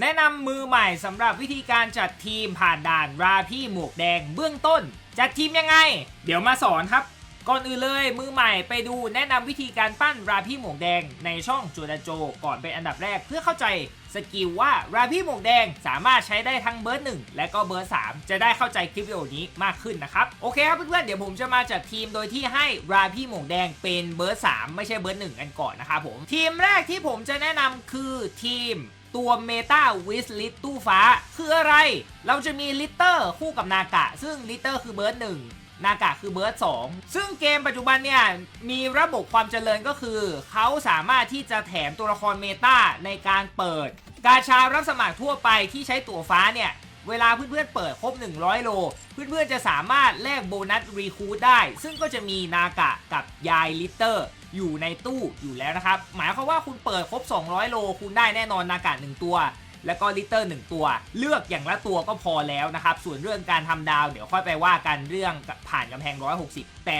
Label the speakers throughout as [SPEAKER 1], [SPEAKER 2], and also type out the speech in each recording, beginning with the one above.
[SPEAKER 1] แนะนำมือใหม่สำหรับวิธีการจัดทีมผ่านด่านราพี่หมวกแดงเบื้องต้น จัดทีมยังไง เดี๋ยวมาสอนครับ ก่อนอื่นเลยมือใหม่ไปดูแนะนำวิธีการปั้นราพี่หมวกแดงในช่องจูดาโจ ก่อนเป็นอันดับแรกเพื่อเข้าใจสกิลว่าราพี่หมวกแดงสามารถใช้ได้ทั้งเบิร์หนึ่งและก็เบิร์สามจะได้เข้าใจคลิปวิดีโอนี้มากขึ้นนะครับโอเคครับเพื่อนๆเดี๋ยวผมจะมาจัดทีมโดยที่ให้ราพี่หมวกแดงเป็นเบิร์สามไม่ใช่เบิร์หนึ่งกันก่อนนะครับผมทีมแรกที่ผมจะแนะนำคือทีม ตัวเมตาวิสลิตตู้ฟ้าคืออะไร เราจะมีลิตเตอร์คู่กับนากะ ซึ่งลิตเตอร์คือเบิร์ดหนึ่งนากะคือเบิร์ดสองซึ่งเกมปัจจุบันเนี่ย มีระบบความเจริญก็คือ เขาสามารถที่จะแถมตัวละครเมตาในการเปิด กาชารับสมัครทั่วไปที่ใช้ตั๋วฟ้าเนี่ย เวลาเพื่อนๆเปิดครบ 100 โล เพื่อนๆจะสามารถแลกโบนัสรีคูดได้ ซึ่งก็จะมีนากะกับยายลิตเตอร์ อยู่ในตู้อยู่แล้วนะครับ หมายความว่าคุณเปิดครบ 200 โล คุณได้แน่นอนนากาศ1ตัว แล้วก็ลิตเตอร์ 1 ตัว เลือกอย่างละตัวก็พอแล้วนะครับ ส่วนเรื่องการทำดาว เดี๋ยวค่อยไปว่ากันเรื่องผ่านกำแพง 160 แต่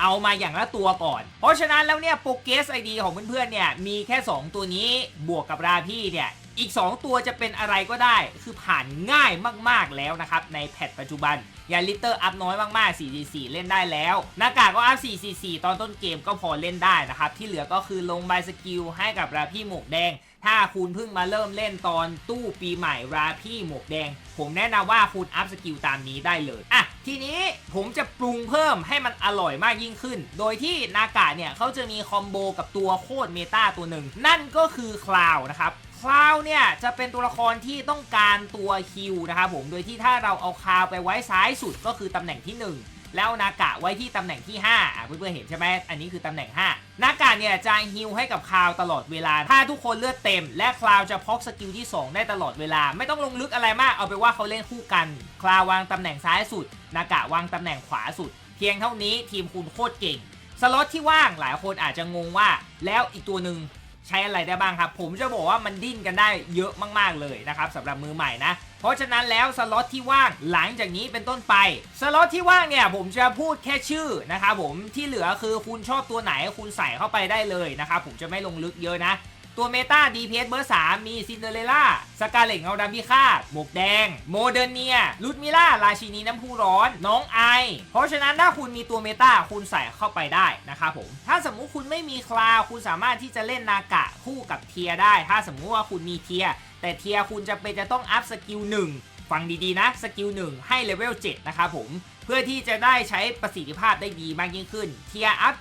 [SPEAKER 1] เอามาอย่างละตัวก่อน เพราะฉะนั้นแล้วเนี่ยโปรเกสไอดีของเพื่อนๆเนี่ยมีแค่ 2 ตัวนี้บวกกับราพี่เนี่ย อีก 2 ตัวจะเป็นอะไรก็ได้ คือผ่านง่ายมากๆแล้วนะครับ ในแพทปัจจุบัน ยาลิเตอร์อัพน้อยมากๆ 444เล่นได้แล้ว หน้ากากก็อัพ444ตอนต้นเกมก็พอเล่นได้นะครับ ที่เหลือก็คือลงใบสกิลให้กับราพี่หมวกแดง ถ้าคุณเพิ่งมาเริ่มเล่นตอนตู้ปีใหม่ราพี่หมวกแดง ผมแนะนำว่าคุณอัพสกิลตามนี้ได้เลยอะทีนี้ผมจะปรุงเพิ่มให้มันอร่อยมากยิ่งขึ้น โดยที่นากาเนี่ยเขาจะมีคอมโบกับตัวโคตรเมตาตัวหนึ่ง นั่นก็คือคลาวนะครับ คลาวเนี่ยจะเป็นตัวละครที่ต้องการตัวคิวนะครับผม โดยที่ถ้าเราเอาคลาวไปไว้ซ้ายสุดก็คือตำแหน่งที่ 1แล้วนากะไว้ที่ตำแหน่งที่ 5 อะเพื่อนๆเห็นใช่ไหมอันนี้คือตำแหน่ง 5 นากะเนี่ยจะฮิวให้กับคาวตลอดเวลา ถ้าทุกคนเลือดเต็ม และคาวจะพกสกิลที่ 2 ได้ตลอดเวลา ไม่ต้องลงลึกอะไรมาก เอาไปว่าเขาเล่นคู่กัน คาววางตำแหน่งซ้ายสุด นากะวางตำแหน่งขวาสุด เพียงเท่านี้ทีมคุณโคตรเก่ง สล็อตที่ว่างหลายคนอาจจะงงว่า แล้วอีกตัวหนึ่ง ใช้อะไรได้บ้างครับ ผมจะบอกว่ามันดิ้นกันได้เยอะมากๆเลยนะครับสำหรับมือใหม่นะ เพราะฉะนั้นแล้วสล็อตที่ว่างหลังจากนี้เป็นต้นไปสล็อตที่ว่างเนี่ยผมจะพูดแค่ชื่อนะครับผมที่เหลือคือคุณชอบตัวไหนคุณใส่เข้าไปได้เลยนะครับผมจะไม่ลงลึกเยอะนะ ตัวเมตา DPS เบอร์ 3 มีซินเดอเรล่าสกาเลตเงาดำพิฆาตหมวกแดง โมเดอร์เนียลุดมิล่าราชินีน้ำพุร้อน น้องไอ เพราะฉะนั้นถ้าคุณมีตัวเมตาคุณใส่เข้าไปได้นะครับผม ถ้าสมมุติคุณไม่มีคลาวคุณสามารถที่จะเล่นนากะคู่กับเทียได้ ถ้าสมมุติว่าคุณมีเทีย แต่เทียคุณจะเป็นจะต้องอัพสกิลหนึ่งฟังดีๆนะสกิลหนึ่งให้เลเวล7นะครับผมเพื่อที่จะได้ใช้ประสิทธิภาพได้ดีมากยิ่งขึ้นเทียอัพ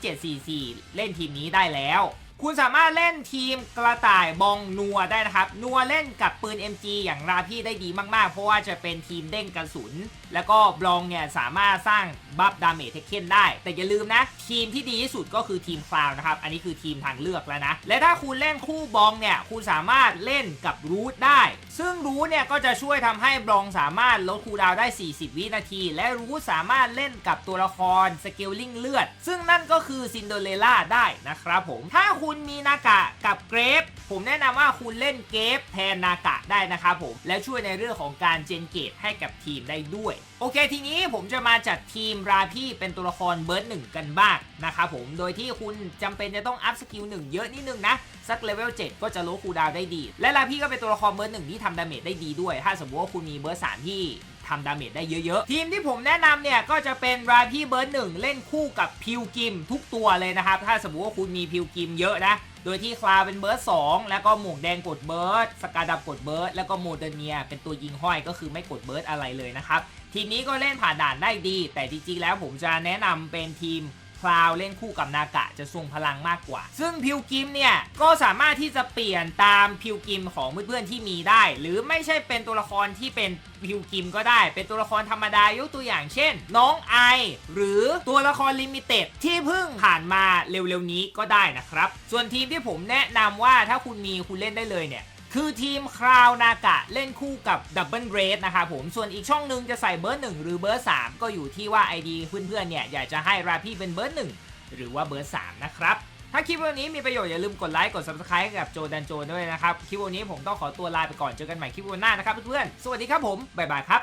[SPEAKER 1] 744 เล่นทีมนี้ได้แล้ว คุณสามารถเล่นทีมกระต่ายบองนัวได้นะครับ นัวเล่นกับปืน MG อย่างราพี่ได้ดีมากๆ เพราะว่าจะเป็นทีมเด้งกระสุน แล้วก็บลองเนี่ยสามารถสร้างบัฟดาเมจเทคเคนได้ แต่อย่าลืมนะ ทีมที่ดีที่สุดก็คือทีมคลาวนะครับ อันนี้คือทีมทางเลือกแล้วนะ และถ้าคุณเล่นคู่บองเนี่ย คุณสามารถเล่นกับรูทได้ ซึ่งรูทเนี่ยก็จะช่วยทำให้บลองสามารถลดคูดาวได้ 40 วินาที และรูทสามารถเล่นกับตัวละครสเกลลิงเลือด ซึ่งนั่นก็คือซินเดเรล่าได้นะครับผม ถ้าคุณมีนากะกับเกรฟ ผมแนะนำว่าคุณเล่นเกฟแทนนากะได้นะครับผม และช่วยในเรื่องของการเจนเกตให้กับทีมได้ด้วย โอเค ทีนี้ผมจะมาจัดทีมราพี่เป็นตัวละครเบิร์ดหนึ่งกันบ้างนะครับผม โดยที่คุณจำเป็นจะต้องอัพสกิลหนึ่งเยอะนิดนึงนะสักเลเวล7ก็จะลดคูดาวได้ดี และราพี่ก็เป็นตัวละครเบิร์ดหนึ่งที่ทำดาเมจได้ดีด้วย ถ้าสมมติว่าคุณมีเบิร์ดสามที่ ทำดาเมจได้เยอะๆ ทีมที่ผมแนะนำเนี่ย ก็จะเป็นราพี่เบิร์ดหนึ่งเล่นคู่กับพิวกิมทุกตัวเลยนะครับ ถ้าสมมติว่าคุณมีพิวกิมเยอะนะโดยที่คลาเป็นเบิร์ด2แล้วก็หมวกแดงกดเบิร์ดสกาดับกดเบิร์ดแล้วก็โมเดเนีย เป็นตัวยิงห้อยก็คือไม่กดเบิร์ดอะไรเลยนะครับ ทีมนี้ก็เล่นผ่านด่านได้ดี แต่จริงๆแล้วผมจะแนะนำเป็นทีม คลาวเล่นคู่กับนากะจะทรงพลังมากกว่า ซึ่งพิวกิมเนี่ยก็สามารถที่จะเปลี่ยนตามพิวกิมของเพื่อนๆที่มีได้ หรือไม่ใช่เป็นตัวละครที่เป็นพิวกิมก็ได้ เป็นตัวละครธรรมดายกตัวอย่างเช่น น้องไอ หรือตัวละครลิมิเต็ดที่เพิ่งผ่านมาเร็วๆนี้ก็ได้นะครับ ส่วนทีมที่ผมแนะนำว่าถ้าคุณมีคุณเล่นได้เลยเนี่ย คือทีมคราวนากะเล่นคู่กับดับเบิลเรดนะครับผม ส่วนอีกช่องหนึ่งจะใส่เบอร์หนึ่งหรือเบอร์สามก็อยู่ที่ว่า ID เพื่อนๆเนี่ยอยากจะให้ราพี่เป็นเบอร์หนึ่งหรือว่าเบอร์สามนะครับ ถ้าคลิปวันนี้มีประโยชน์อย่าลืมกดไลค์กด subscribe กับโจดันโจด้วยนะครับ คลิปวันนี้ผมต้องขอตัวลาไปก่อนเจอกันใหม่คลิปวันหน้านะครับเพื่อนๆ สวัสดีครับผม บ๊ายบายครับ